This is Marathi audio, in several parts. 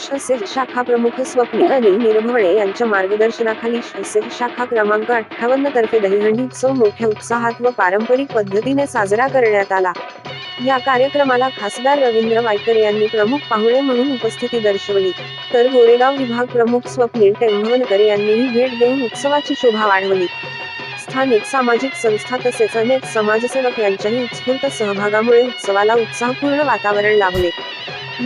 शसेफ शाखा प्रमुख स्वप्नी अनिल निरभवळे यांच्या मार्गदर्शनाखाली शसेफ शाखा क्रमांक अठ्ठावन्न तर्फे दहीहंडी उत्सव मोठ्या उत्साहात व पारंपरिक पद्धतीने साजरा करण्यात आला. या कार्यक्रमाला खासदार रवींद्र वायकर यांनी प्रमुख पाहुणे म्हणून उपस्थिती दर्शवली. तर गोरेगाव विभाग प्रमुख स्वप्नील टेंभवनकर यांनीही भेट देऊन उत्सवाची शोभा वाढवली. स्थानिक सामाजिक संस्था तसेच अनेक समाजसेवक यांच्याही उत्स्फूर्त सहभागामुळे उत्सवाला उत्साहपूर्ण वातावरण लाभले.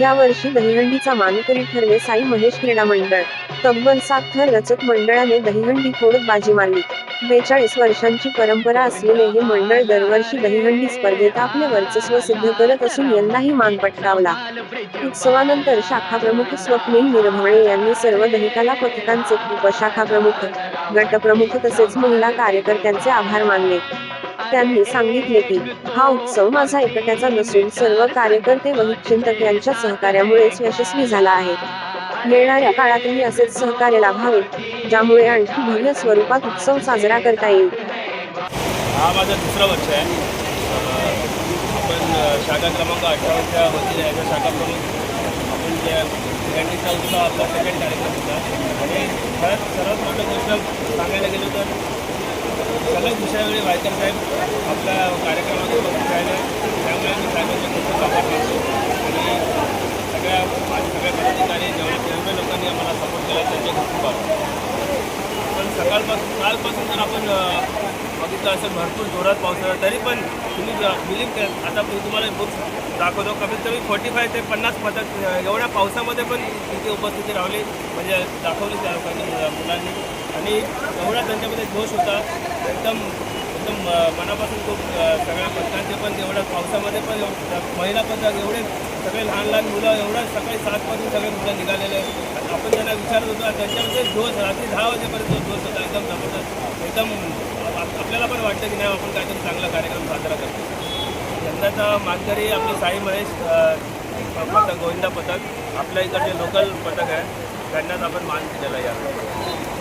यावर्षी दहीहंडीचा मानकरी ठरले साई महेश क्रीडा मंडळ. तब्बल सात थर रचक मंडळाने दहीहंडी फोडत बाजी मारली. बेचाळीस वर्षांची परंपरा असलेले हे मंडळ दरवर्षी दहीहंडी स्पर्धेत आपले वर्चस्व सिद्ध करत असून यंदाही मान पटकावला. उत्सवानंतर शाखा प्रमुख स्वप्नील निरभवळे यांनी सर्व दहिकाला पथकांचे उपशाखा प्रमुख गटप्रमुख तसेच महिला कार्यकर्त्यांचे आभार मानले. त्यांनी सांगितले की हा उत्सव माझा एकट्याचा नसून सर्व कार्यकर्ते व चिंतक यांच्या सहकार्यामुळेच यशस्वी झाला आहे. येणाऱ्या काळातही असेच सहकार्य लाभावे ज्यामुळे आणखी भव्य स्वरूपात उत्सव साजरा करता येईल. हा माझा दुसरा वर्ष आहे. आपण शाखा क्रमांक अठ्ठावन्नच्या वतीने याचा शाखा प्रमुख आपण त्या गॅंडीचा उत्सव आपला सेकंड कार्यक्रम होता. आणि खरंच सर्वात अशा वेळी वायकर साहेब आपल्या कार्यक्रमामध्ये उपस्थित राहिले. त्यामुळे मी साहेबांचे खूप खूप आभार मानतो. आणि सगळ्या माझ्या सगळ्या पदाधिकारी जेवढे जेवढे लोकांनी आम्हाला सपोर्ट केला त्यांचे खूप खूप आभार. पण सकाळपासून कालपासून जर आपण बघितलं असेल भरपूर जोरात पाऊस तरी पण तुम्ही बिलीव आता मी तुम्हाला बुक दाखवतो. कमीत कमी फोर्टी फाय ते पन्नास पथक एवढ्या पावसामध्ये पण तिथे उपस्थिती राहिली. म्हणजे दाखवली त्या मुलांनी. आणि एवढा त्यांच्यामध्ये जोश होता. एकदम एकदम मनापासून खूप सगळ्या पथकांचे पण एवढ्या पावसामध्ये पण महिला पथक एवढे सगळे लहान लहान मुलं एवढं सकाळी सातपासून सगळे मुलं निघालेले. आपण त्यांना विचारत होतो त्यांच्यामध्ये जोश रात्री दहा वाजेपर्यंत जोश होता एकदम जबरदस्त. एकदम आपल्याला पण वाटतं की नाही आपण काहीतरी चांगला कार्यक्रम साजरा करतो. यंदाचा मानकरी आपले साई महेश अ, पथक गोविंदा पथक आपल्या इकडचे लोकल पथक आहे त्यांनाच आपण मान दिलेला आहे